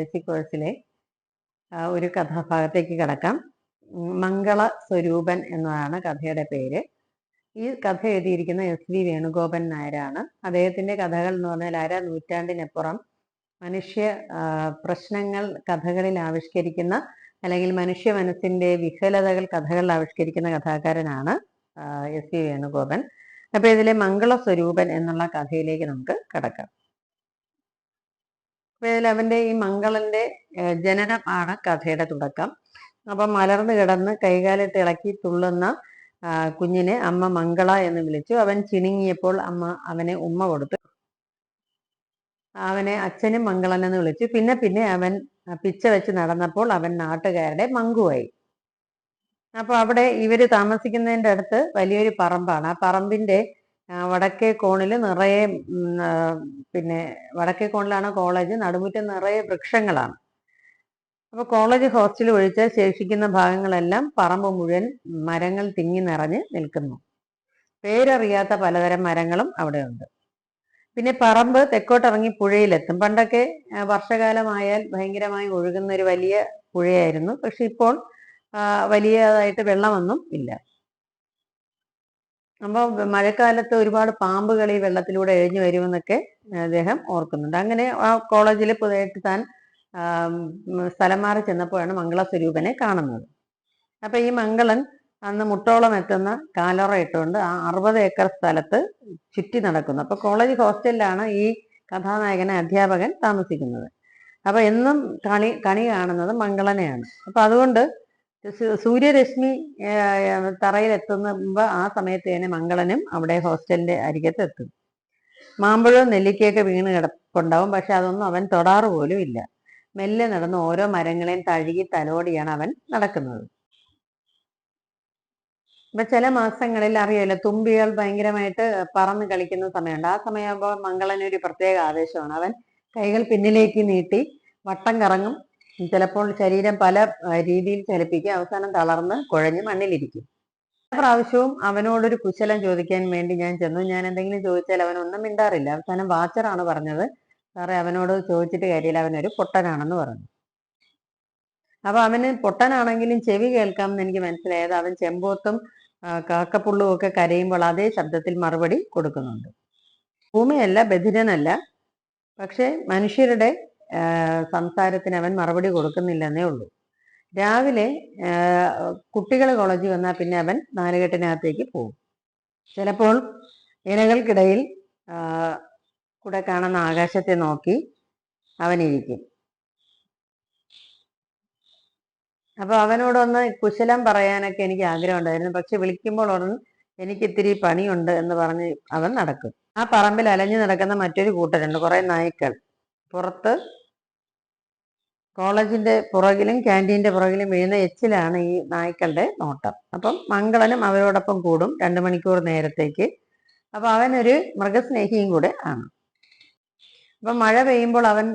Basic കോഴ്സിലെ ആ, ഒരു കഥാഭാഗത്തേക്ക് കടക്കാം. മംഗള സ്വരൂപൻ എന്നതാണ് കഥയുടെ പേര്. ഈ കഥ എഴുതിയിരിക്കുന്ന എസ് വി വേണുഗോപൻ നായരാണ്. അദ്ദേഹത്തിന്റെ കഥകൾ എന്ന് പറഞ്ഞാൽ അര നൂറ്റാണ്ടിനപ്പുറം മനുഷ്യ പ്രശ്നങ്ങൾ കഥകളിൽ ആവിഷ്കരിക്കുന്ന അല്ലെങ്കിൽ മനുഷ്യ മനസ്സിന്റെ വിഫലതകൾ കഥകളിൽ ആവിഷ്കരിക്കുന്ന കഥാകാരനാണ് എസ് വി വേണുഗോപൻ. അപ്പൊ ഇതിലെ മംഗള സ്വരൂപൻ എന്നുള്ള കഥയിലേക്ക് നമുക്ക് കടക്കാം. അവന്റെ ഈ മംഗളന്റെ ജനനമാണ് കഥയുടെ തുടക്കം. അപ്പൊ മലർന്നു കിടന്ന് കൈകാലിട്ട് ഇളക്കി തുള്ളുന്ന കുഞ്ഞിനെ അമ്മ മംഗള എന്ന് വിളിച്ചു. അവൻ ചിണുങ്ങിയപ്പോൾ അമ്മ അവനെ ഉമ്മ കൊടുത്തു. അവനെ അച്ഛനും മംഗളൻ എന്ന് വിളിച്ചു. പിന്നെ പിന്നെ അവൻ പിച്ച വെച്ച് നടന്നപ്പോൾ അവൻ നാട്ടുകാരുടെ മങ്കുവായി. അപ്പൊ അവിടെ ഇവർ താമസിക്കുന്നതിന്റെ അടുത്ത് വലിയൊരു പറമ്പാണ്. ആ പറമ്പിന്റെ വടക്കേ കോണിൽ നിറയെ പിന്നെ വടക്കേ കോണിലാണ് കോളേജ് നടുമുറ്റം നിറയെ വൃക്ഷങ്ങളാണ്. അപ്പൊ കോളേജ് ഹോസ്റ്റൽ ഒഴിച്ച് ശേഷിക്കുന്ന ഭാഗങ്ങളെല്ലാം പറമ്പ് മുഴുവൻ മരങ്ങൾ തിങ്ങി നിറഞ്ഞ് നിൽക്കുന്നു. പേരറിയാത്ത പലതരം മരങ്ങളും അവിടെയുണ്ട്. പിന്നെ പറമ്പ് തെക്കോട്ടിറങ്ങി പുഴയിലെത്തും. പണ്ടൊക്കെ വർഷകാലമായാൽ ഭയങ്കരമായി ഒഴുകുന്ന ഒരു വലിയ പുഴയായിരുന്നു. പക്ഷെ ഇപ്പോൾ വലിയതായിട്ട് വെള്ളമൊന്നും ഇല്ല. അപ്പോൾ മഴക്കാലത്ത് ഒരുപാട് പാമ്പുകൾ ഈ വെള്ളത്തിലൂടെ എഴിഞ്ഞു വരുമെന്നൊക്കെ അദ്ദേഹം ഓർക്കുന്നുണ്ട്. അങ്ങനെ ആ കോളേജിൽ പുതിയതായിട്ട് താൻ സ്ഥലം മാറി ചെന്നപ്പോഴാണ് മംഗള സ്വരൂപനെ കാണുന്നത്. അപ്പൊ ഈ മംഗളൻ അന്ന് മുട്ടോളം എത്തുന്ന കാലറ ഇട്ടുകൊണ്ട് ആ അറുപത് ഏക്കർ സ്ഥലത്ത് ചുറ്റി നടക്കുന്നു. അപ്പൊ കോളേജ് ഹോസ്റ്റലിലാണ് ഈ കഥാനായകനെ അധ്യാപകൻ താമസിക്കുന്നത്. അപ്പൊ എന്നും കണി കണി കാണുന്നത് മംഗളനെയാണ്. അപ്പൊ അതുകൊണ്ട് സൂര്യരശ്മി തറയിലെത്തുന്ന മുമ്പ് ആ സമയത്ത് തന്നെ മംഗളനും അവിടെ ഹോസ്റ്റലിന്റെ അരികത്ത് എത്തും മാമ്പഴവും നെല്ലിക്കയൊക്കെ വീണ് കിടപ്പുണ്ടാവും പക്ഷെ അതൊന്നും അവൻ തൊടാറ് പോലും ഇല്ല. മെല്ലെ നടന്ന് ഓരോ മരങ്ങളെയും തഴുകി തലോടിയാണ് അവൻ നടക്കുന്നത്. ഇപ്പൊ ചില മാസങ്ങളിൽ അറിയാലോ തുമ്പികൾ ഭയങ്കരമായിട്ട് പറന്ന് കളിക്കുന്ന സമയമുണ്ട്. ആ സമയമാകുമ്പോൾ മംഗളനൊരു പ്രത്യേക ആവേശമാണ്. അവൻ കൈകൾ പിന്നിലേക്ക് നീട്ടി വട്ടം കറങ്ങും ചിലപ്പോൾ ശരീരം പല രീതിയിൽ ചലിപ്പിക്കും. അവസാനം തളർന്ന് കുഴഞ്ഞ് മണ്ണിലിരിക്കും. പ്രാവശ്യവും അവനോടൊരു കുശലം ചോദിക്കാൻ വേണ്ടി ഞാൻ ചെന്നു. ഞാൻ എന്തെങ്കിലും ചോദിച്ചാൽ അവൻ ഒന്നും മിണ്ടാറില്ല. അവസാനം വാച്ചറാണ് പറഞ്ഞത്. സാറേ അവനോട് ചോദിച്ചിട്ട് കാര്യമില്ല. അവനൊരു പൊട്ടനാണെന്ന് പറഞ്ഞു. അപ്പൊ അവന് പൊട്ടനാണെങ്കിലും ചെവി കേൾക്കാം എന്ന് എനിക്ക് മനസ്സിലായത് അവൻ ചെമ്പോത്തും കാക്കപ്പുള്ളും ഒക്കെ കരയുമ്പോൾ അതേ ശബ്ദത്തിൽ മറുപടി കൊടുക്കുന്നുണ്ട്. ഭൂമിയല്ല ബധിരനല്ല. പക്ഷെ മനുഷ്യരുടെ സംസാരത്തിന് അവൻ മറുപടി കൊടുക്കുന്നില്ലെന്നേ ഉള്ളൂ. രാവിലെ കുട്ടികൾ കോളേജിൽ വന്നാൽ പിന്നെ അവൻ നാലുകെട്ടിനകത്തേക്ക് പോകും. ചിലപ്പോൾ ഇലകൾക്കിടയിൽ കൂടെ കാണുന്ന ആകാശത്തെ നോക്കി അവൻ ഇരിക്കും. അപ്പൊ അവനോടൊന്ന് കുശലം പറയാനൊക്കെ എനിക്ക് ആഗ്രഹം ഉണ്ടായിരുന്നു പക്ഷെ വിളിക്കുമ്പോൾ ഉടൻ എനിക്ക് ഇത്തിരി പണിയുണ്ട് എന്ന് പറഞ്ഞ് അവൻ നടക്കും. ആ പറമ്പിൽ അലഞ്ഞു നടക്കുന്ന മറ്റൊരു കൂട്ടരുണ്ട്. കുറെ നായ്ക്കൾ. പുറത്ത് കോളേജിന്റെ പുറകിലും ക്യാന്റീന്റെ പുറകിലും വീഴുന്ന എച്ചിലാണ് ഈ നായ്ക്കളുടെ നോട്ടം. അപ്പം മംഗളനും അവരോടൊപ്പം കൂടും രണ്ടു മണിക്കൂർ നേരത്തേക്ക്. അപ്പോൾ അവനൊരു മൃഗസ്നേഹിയും കൂടെ ആണ്. അപ്പൊ മഴ പെയ്യുമ്പോൾ അവൻ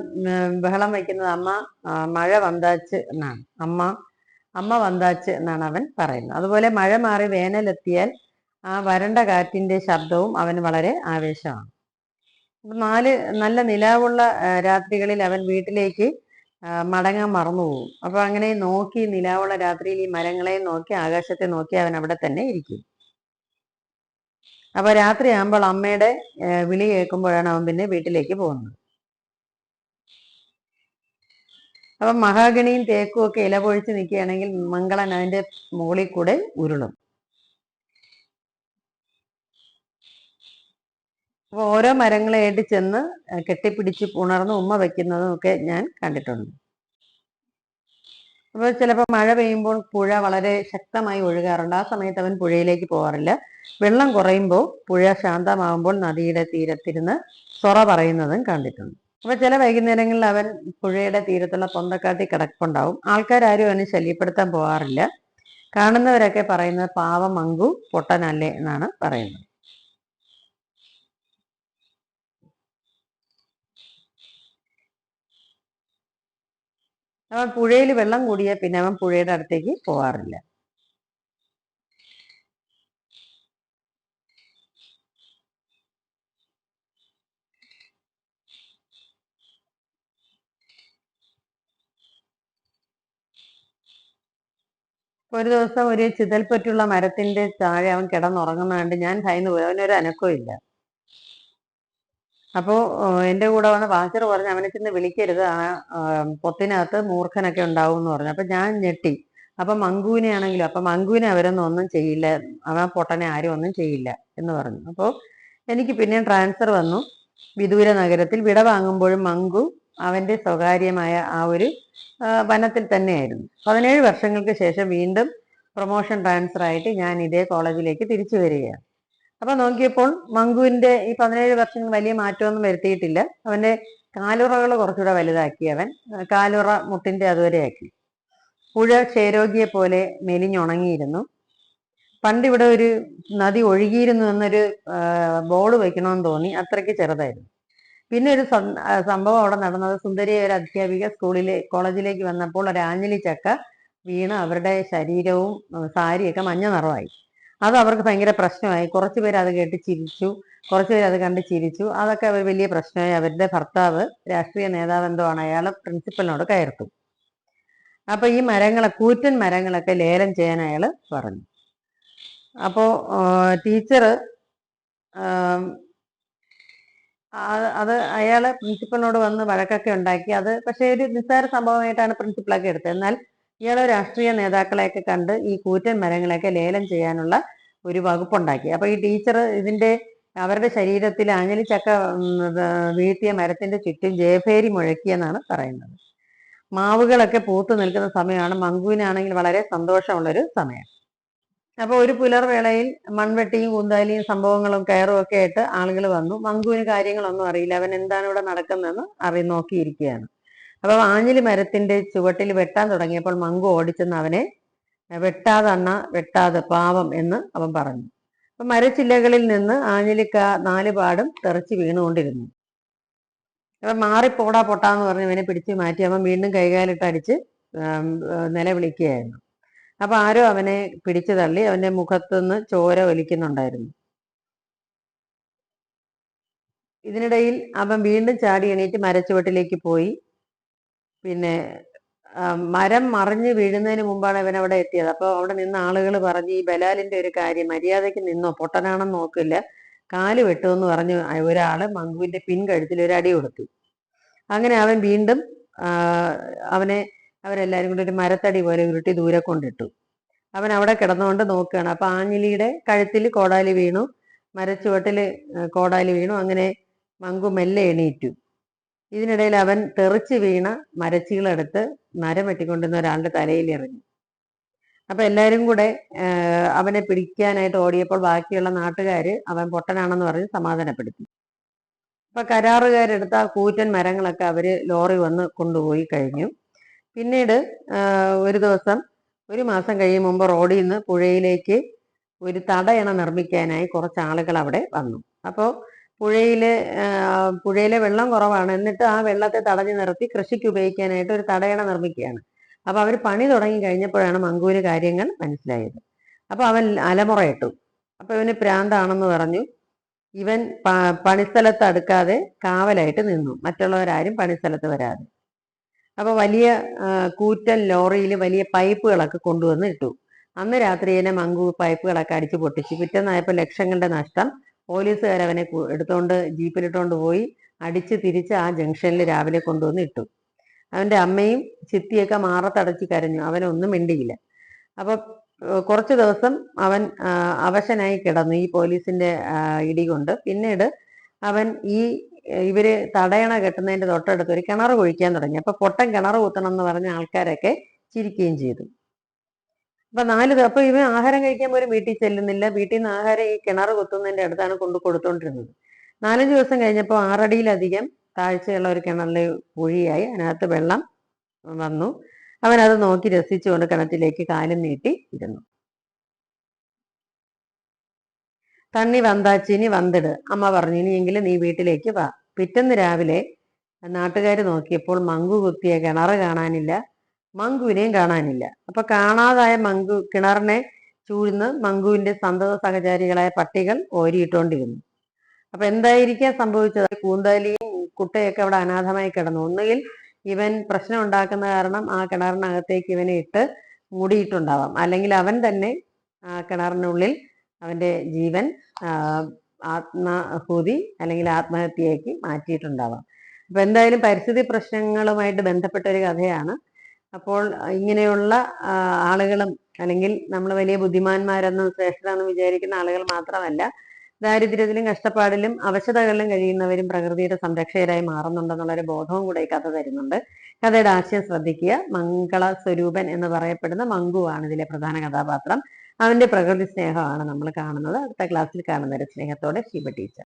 ബഹളം വയ്ക്കുന്നത് അമ്മ മഴ വന്താച്ച് എന്നാണ്. അമ്മ അമ്മ വന്താച്ച് എന്നാണ് അവൻ പറയുന്നത്. അതുപോലെ മഴ മാറി വേനലെത്തിയാൽ ആ വരണ്ട കാറ്റിന്റെ ശബ്ദവും അവന് വളരെ ആവേശമാണ്. നാല് നല്ല നിലാവുള്ള രാത്രികളിൽ അവൻ വീട്ടിലേക്ക് മടങ്ങാൻ മറന്നുപോകും അപ്പൊ അങ്ങനെ നോക്കി നിലാവുള്ള രാത്രിയിൽ ഈ മരങ്ങളെ നോക്കി ആകാശത്തെ നോക്കി അവൻ അവിടെ തന്നെ ഇരിക്കും. അപ്പൊ രാത്രി ആകുമ്പോൾ അമ്മയുടെ വിളി കേൾക്കുമ്പോഴാണ് അവൻ പിന്നെ വീട്ടിലേക്ക് പോകുന്നത്. അപ്പൊ മഹാഗണിയും തേക്കും ഒക്കെ ഇലപൊഴിച്ച് നിൽക്കുകയാണെങ്കിൽ മംഗളൻ അതിന്റെ മുകളിൽ കൂടെ ഉരുളും. അപ്പൊ ഓരോ മരങ്ങളായിട്ട് ചെന്ന് കെട്ടിപ്പിടിച്ച് ഉണർന്ന് ഉമ്മ വെക്കുന്നതും ഒക്കെ ഞാൻ കണ്ടിട്ടുണ്ട്. അപ്പോൾ ചിലപ്പോൾ മഴ പെയ്യുമ്പോൾ പുഴ വളരെ ശക്തമായി ഒഴുകാറുണ്ട്. ആ സമയത്ത് അവൻ പുഴയിലേക്ക് പോകാറില്ല. വെള്ളം കുറയുമ്പോൾ പുഴ ശാന്തമാകുമ്പോൾ നദിയുടെ തീരത്തിരുന്ന് സൊറ പറയുന്നതും കണ്ടിട്ടുണ്ട്. അപ്പൊ ചില വൈകുന്നേരങ്ങളിൽ അവൻ പുഴയുടെ തീരത്തുള്ള പൊന്തക്കാട്ടി കിടപ്പുണ്ടാവും. ആൾക്കാരും അവനെ ശല്യപ്പെടുത്താൻ പോകാറില്ല. കാണുന്നവരൊക്കെ പറയുന്നത് പാവം മങ്കു പൊട്ടനല്ലേ എന്നാണ് പറയുന്നത്. അവൻ പുഴയിൽ വെള്ളം കൂടിയ പിന്നെ അവൻ പുഴയുടെ അടുത്തേക്ക് പോവാറില്ല. ഒരു ദിവസം ഒരു ചിതൽപ്പറ്റുള്ള മരത്തിന്റെ താഴെ അവൻ കിടന്നുറങ്ങുന്നുണ്ട് ഞാൻ ഭയന്നു പോയി. അവനൊരു അനക്കവും ഇല്ല. അപ്പോ എന്റെ കൂടെ വന്ന വാച്ചർ പറഞ്ഞു അവനെ ചെന്ന് വിളിക്കരുത്. ആ പൊത്തിനകത്ത് മൂർഖനൊക്കെ ഉണ്ടാവും എന്ന് പറഞ്ഞു. അപ്പൊ ഞാൻ ഞെട്ടി. അപ്പൊ മങ്കുവിനെ ആണെങ്കിലും അപ്പൊ മങ്കുവിനെ അവരൊന്നും ഒന്നും ചെയ്യില്ല. അവൻ പൊട്ടനെ ആരും ഒന്നും ചെയ്യില്ല എന്ന് പറഞ്ഞു. അപ്പോൾ എനിക്ക് പിന്നെ ട്രാൻസ്ഫർ വന്നു. വിദൂര നഗരത്തിൽ വിട വാങ്ങുമ്പോഴും മങ്കു അവന്റെ സ്വകാര്യമായ ആ ഒരു വനത്തിൽ തന്നെയായിരുന്നു. പതിനേഴ് വർഷങ്ങൾക്ക് ശേഷം വീണ്ടും പ്രൊമോഷൻ ട്രാൻസ്ഫർ ആയിട്ട് ഞാൻ ഇതേ കോളേജിലേക്ക് തിരിച്ചു വരികയാണ്. അപ്പൊ നോക്കിയപ്പോൾ മങ്കുവിന്റെ ഈ പതിനേഴ് വർഷം വലിയ മാറ്റമൊന്നും വരുത്തിയിട്ടില്ല. അവന്റെ കാലുറകൾ കുറച്ചുകൂടെ വലുതാക്കി അവൻ. കാലുറ മുട്ടിന്റെ അതുവരെ ആക്കി. പുഴ ക്ഷയരോഗിയെ പോലെ മെലിഞ്ഞുണങ്ങിയിരുന്നു. പണ്ട് ഇവിടെ ഒരു നദി ഒഴുകിയിരുന്നു എന്നൊരു ബോർഡ് വെക്കണമെന്ന് തോന്നി. അത്രയ്ക്ക് ചെറുതായിരുന്നു. പിന്നെ ഒരു സംഭവം അവിടെ നടന്നത്. സുന്ദരിയെ ഒരു അധ്യാപിക സ്കൂളിലെ കോളേജിലേക്ക് വന്നപ്പോൾ ഒരു ആഞ്ഞിലി ചക്ക വീണ് അവരുടെ ശരീരവും സാരിയൊക്കെ മഞ്ഞ നിറമായി അത് അവർക്ക് ഭയങ്കര പ്രശ്നമായി. കുറച്ച് പേര് അത് കേട്ട് ചിരിച്ചു. കുറച്ച് പേര് അത് കണ്ട് ചിരിച്ചു. അതൊക്കെ അവർ വലിയ പ്രശ്നമായി അവരുടെ ഭർത്താവ് രാഷ്ട്രീയ നേതാവ് എന്തോ ആണ് അയാൾ പ്രിൻസിപ്പലിനോട് കയർത്തു. അപ്പൊ ഈ മരങ്ങളെ കൂറ്റൻ മരങ്ങളൊക്കെ ലേലം ചെയ്യാൻ അയാൾ പറഞ്ഞു. അപ്പോ ടീച്ചർ അത് അയാൾ പ്രിൻസിപ്പലിനോട് വന്ന് വഴക്കൊക്കെ ഉണ്ടാക്കി. അത് പക്ഷേ ഒരു നിസ്സാര സംഭവമായിട്ടാണ് പ്രിൻസിപ്പളൊക്കെ എടുത്തത്. എന്നാൽ ഇയാൾ രാഷ്ട്രീയ നേതാക്കളെയൊക്കെ കണ്ട് ഈ കൂറ്റൻ മരങ്ങളെയൊക്കെ ലേലം ചെയ്യാനുള്ള ഒരു വകുപ്പുണ്ടാക്കി. അപ്പൊ ഈ ടീച്ചർ ഇതിന്റെ അവരുടെ ശരീരത്തിൽ ആഞ്ഞലി ചക്ക ഉം, വീഴ്ത്തിയ മരത്തിന്റെ ചുറ്റും ജയഭേരി മുഴക്കിയെന്നാണ് പറയുന്നത്. മാവുകളൊക്കെ പൂത്തു നിൽക്കുന്ന സമയമാണ് മങ്കുവിനാണെങ്കിൽ വളരെ സന്തോഷമുള്ളൊരു സമയം. അപ്പൊ ഒരു പുലർവേളയിൽ മൺവെട്ടിയും കൂന്താലിയും സംഭവങ്ങളും കയറും ഒക്കെ ആയിട്ട് ആളുകൾ വന്നു. മങ്കുവിന് കാര്യങ്ങളൊന്നും അറിയില്ല. അവൻ എന്താണ് ഇവിടെ നടക്കുന്നതെന്ന് അറി നോക്കിയിരിക്കുകയാണ്. അപ്പൊ ആഞ്ഞിലി മരത്തിന്റെ ചുവട്ടിൽ വെട്ടാൻ തുടങ്ങിയപ്പോൾ മങ്കു ഓടിച്ചെന്ന് അവനെ വെട്ടാതണ്ണ വെട്ടാതെ പാവം എന്ന് അവൻ പറഞ്ഞു. അപ്പൊ മരച്ചില്ലകളിൽ നിന്ന് ആഞ്ഞിലിക്ക നാല് പാടും തെറിച്ച് വീണുകൊണ്ടിരുന്നു. അപ്പൊ പോടാ പൊട്ടാന്ന് പറഞ്ഞ് ഇവനെ പിടിച്ചു മാറ്റി. അവൻ വീണ്ടും കൈകാലിട്ട് അടിച്ച് നിലവിളിക്കുകയായിരുന്നു അപ്പൊ ആരോ അവനെ പിടിച്ചു തള്ളി അവന്റെ മുഖത്തുനിന്ന് ചോര ഒലിക്കുന്നുണ്ടായിരുന്നു. ഇതിനിടയിൽ അവൻ വീണ്ടും ചാടി എണീറ്റ് മരച്ചുവട്ടിലേക്ക് പോയി. പിന്നെ മരം മറിഞ്ഞ് വീഴുന്നതിന് മുമ്പാണ് ഇവൻ അവിടെ എത്തിയത്. അപ്പോൾ അവിടെ നിന്ന് ആളുകൾ പറഞ്ഞ് ഈ ബലാലിന്റെ ഒരു കാര്യം മര്യാദയ്ക്ക് നിന്നോ? പൊട്ടനാണെന്ന് നോക്കില്ല. കാൽ വെട്ടുമെന്ന് പറഞ്ഞു ഒരാൾ മങ്കുവിന്റെ പിൻകഴുത്തിൽ ഒരു അടി കൊടുത്തു അങ്ങനെ അവൻ വീണ്ടും അവനെ അവരെല്ലാരും കൂടി ഒരു മരത്തടി പോലെ ഉരുട്ടി ദൂരെ കൊണ്ടിട്ടു. അവൻ അവിടെ കിടന്നുകൊണ്ട് നോക്കുകയാണ്. അപ്പൊ ആഞ്ഞിലിയുടെ കഴുത്തിൽ കോടാലി വീണു. മരച്ചുവട്ടിൽ കോടാലി വീണു. അങ്ങനെ മങ്കു മെല്ലെ എണീറ്റു. ഇതിനിടയിൽ അവൻ തെറിച്ച് വീണ മരച്ചികളെടുത്ത് നരം വെട്ടിക്കൊണ്ടിരുന്ന ഒരാളുടെ തലയിൽ എറിഞ്ഞു. അപ്പൊ എല്ലാരും കൂടെ അവനെ പിടിക്കാനായിട്ട് ഓടിയപ്പോൾ ബാക്കിയുള്ള നാട്ടുകാര് അവൻ പൊട്ടനാണെന്ന് പറഞ്ഞ് സമാധാനപ്പെടുത്തി. അപ്പൊ കരാറുകാരെടുത്ത കൂറ്റൻ മരങ്ങളൊക്കെ അവർ ലോറി വന്ന് കൊണ്ടുപോയി കഴിഞ്ഞു. പിന്നീട് ഒരു ദിവസം ഒരു മാസം കഴിയും മുമ്പ് റോഡിൽ നിന്ന് പുഴയിലേക്ക് ഒരു തടയണ നിർമ്മിക്കാനായി കുറച്ച് ആളുകൾ അവിടെ വന്നു. അപ്പോൾ പുഴയിലെ പുഴയിലെ വെള്ളം കുറവാണ്. എന്നിട്ട് ആ വെള്ളത്തെ തടഞ്ഞു നിർത്തി കൃഷിക്ക് ഉപയോഗിക്കാനായിട്ട് ഒരു തടയണ നിർമ്മിക്കുകയാണ്. അപ്പൊ അവർ പണി തുടങ്ങി കഴിഞ്ഞപ്പോഴാണ് മങ്കൂര് കാര്യങ്ങൾ മനസ്സിലായത്. അപ്പൊ അവൻ അലമുറയിട്ടു. അപ്പൊ ഇവന് പ്രാന്താണെന്ന് പറഞ്ഞു. ഇവൻ പണിസ്ഥലത്ത് അടുക്കാതെ കാവലായിട്ട് നിന്നു. മറ്റുള്ളവരാരും പണിസ്ഥലത്ത് വരാതെ. അപ്പൊ വലിയ കൂറ്റൻ ലോറിയിൽ വലിയ പൈപ്പുകളൊക്കെ കൊണ്ടുവന്ന് ഇട്ടു. അന്ന് രാത്രി തന്നെ മങ്കു പൈപ്പുകളൊക്കെ അടിച്ചു പൊട്ടിച്ചു പിറ്റേന്നായപ്പോൾ ലക്ഷങ്ങളുടെ നഷ്ടം പോലീസുകാർ അവനെ എടുത്തോണ്ട് ജീപ്പിലിട്ടോണ്ട് പോയി അടിച്ച് തിരിച്ച് ആ ജംഗ്ഷനിൽ രാവിലെ കൊണ്ടുവന്ന് ഇട്ടു. അവന്റെ അമ്മയും ചിത്തിയൊക്കെ മാറത്തടച്ച് കരഞ്ഞു. അവനൊന്നും മിണ്ടിയില്ല. അപ്പൊ കുറച്ച് ദിവസം അവൻ അവശനായി കിടന്നു ഈ പോലീസിന്റെ ഇടി കൊണ്ട്. പിന്നീട് അവൻ ഈ ഇവർ തടയണ കെട്ടുന്നതിന്റെ തൊട്ടടുത്ത് ഒരു കിണർ കുഴിക്കാൻ തുടങ്ങി. അപ്പൊ പൊട്ടൻ കിണർ കുത്തണം എന്ന് പറഞ്ഞ ആൾക്കാരൊക്കെ ചിരിക്കുകയും ചെയ്തു. അപ്പൊ നാല് അപ്പൊ ഇവൻ ആഹാരം കഴിക്കാൻ പോലും വീട്ടിൽ ചെല്ലുന്നില്ല. വീട്ടിൽ നിന്ന് ആഹാരം ഈ കിണർ കൊത്തുന്നതിന്റെ അടുത്താണ് കൊണ്ട് കൊടുത്തോണ്ടിരുന്നത്. നാലഞ്ച് ദിവസം കഴിഞ്ഞപ്പോൾ ആറടിയിലധികം താഴ്ചയുള്ള ഒരു കിണറിലെ കുഴിയായി അതിനകത്ത് വെള്ളം വന്നു. അവൻ അത് നോക്കി രസിച്ചുകൊണ്ട് കിണറ്റിലേക്ക് കാലും നീട്ടി ഇരുന്നു. തണ്ണി വന്താച്ചിനി വന്നിട്. അമ്മ പറഞ്ഞു ഇനിയെങ്കിലും നീ വീട്ടിലേക്ക് വാ. പിറ്റന്ന് രാവിലെ നാട്ടുകാർ നോക്കിയപ്പോൾ മങ്കു കുത്തിയ കിണറ് കാണാനില്ല. മങ്കുവിനെയും കാണാനില്ല. അപ്പൊ കാണാതായ മങ്കു കിണറിനെ ചൂഴ്ന്ന് മങ്കുവിന്റെ സന്തത സഹചാരികളായ പട്ടികൾ ഓരിയിട്ടുകൊണ്ടിരുന്നു അപ്പൊ എന്തായിരിക്കാം സംഭവിച്ചത്? കൂന്തലിയും കുട്ടയൊക്കെ അവിടെ അനാഥമായി കിടന്നു. ഒന്നുകിൽ ഇവൻ പ്രശ്നം ഉണ്ടാക്കുന്ന കാരണം ആ കിണറിനകത്തേക്ക് ഇവനെ ഇട്ട് മൂടിയിട്ടുണ്ടാവാം. അല്ലെങ്കിൽ അവൻ തന്നെ ആ കിണറിനുള്ളിൽ അവന്റെ ജീവൻ ആത്മാഹൂതി അല്ലെങ്കിൽ ആത്മഹത്യയാക്കി മാറ്റിയിട്ടുണ്ടാവാം. അപ്പൊ എന്തായാലും പരിസ്ഥിതി പ്രശ്നങ്ങളുമായിട്ട് ബന്ധപ്പെട്ട ഒരു കഥയാണ്. അപ്പോൾ ഇങ്ങനെയുള്ള ആളുകളും അല്ലെങ്കിൽ നമ്മൾ വലിയ ബുദ്ധിമാന്മാരെന്ന് ശ്രേഷ്ഠരാണെന്ന് വിചാരിക്കുന്ന ആളുകൾ മാത്രമല്ല ദാരിദ്ര്യത്തിലും കഷ്ടപ്പാടിലും അവശതകളിലും കഴിയുന്നവരും പ്രകൃതിയുടെ സംരക്ഷകരായി മാറുന്നുണ്ടെന്നുള്ളൊരു ബോധവും കൂടെ ഈ കഥ തരുന്നുണ്ട്. കഥയുടെ ആശയം ശ്രദ്ധിക്കുക. മംഗള സ്വരൂപൻ എന്ന് പറയപ്പെടുന്ന മങ്കുവാണ് ഇതിലെ പ്രധാന കഥാപാത്രം. അവന്റെ പ്രകൃതി സ്നേഹമാണ് നമ്മൾ കാണുന്നത്. അടുത്ത ക്ലാസ്സിൽ കാണുന്ന ഒരു സ്നേഹത്തോടെ ശിവ ടീച്ചർ.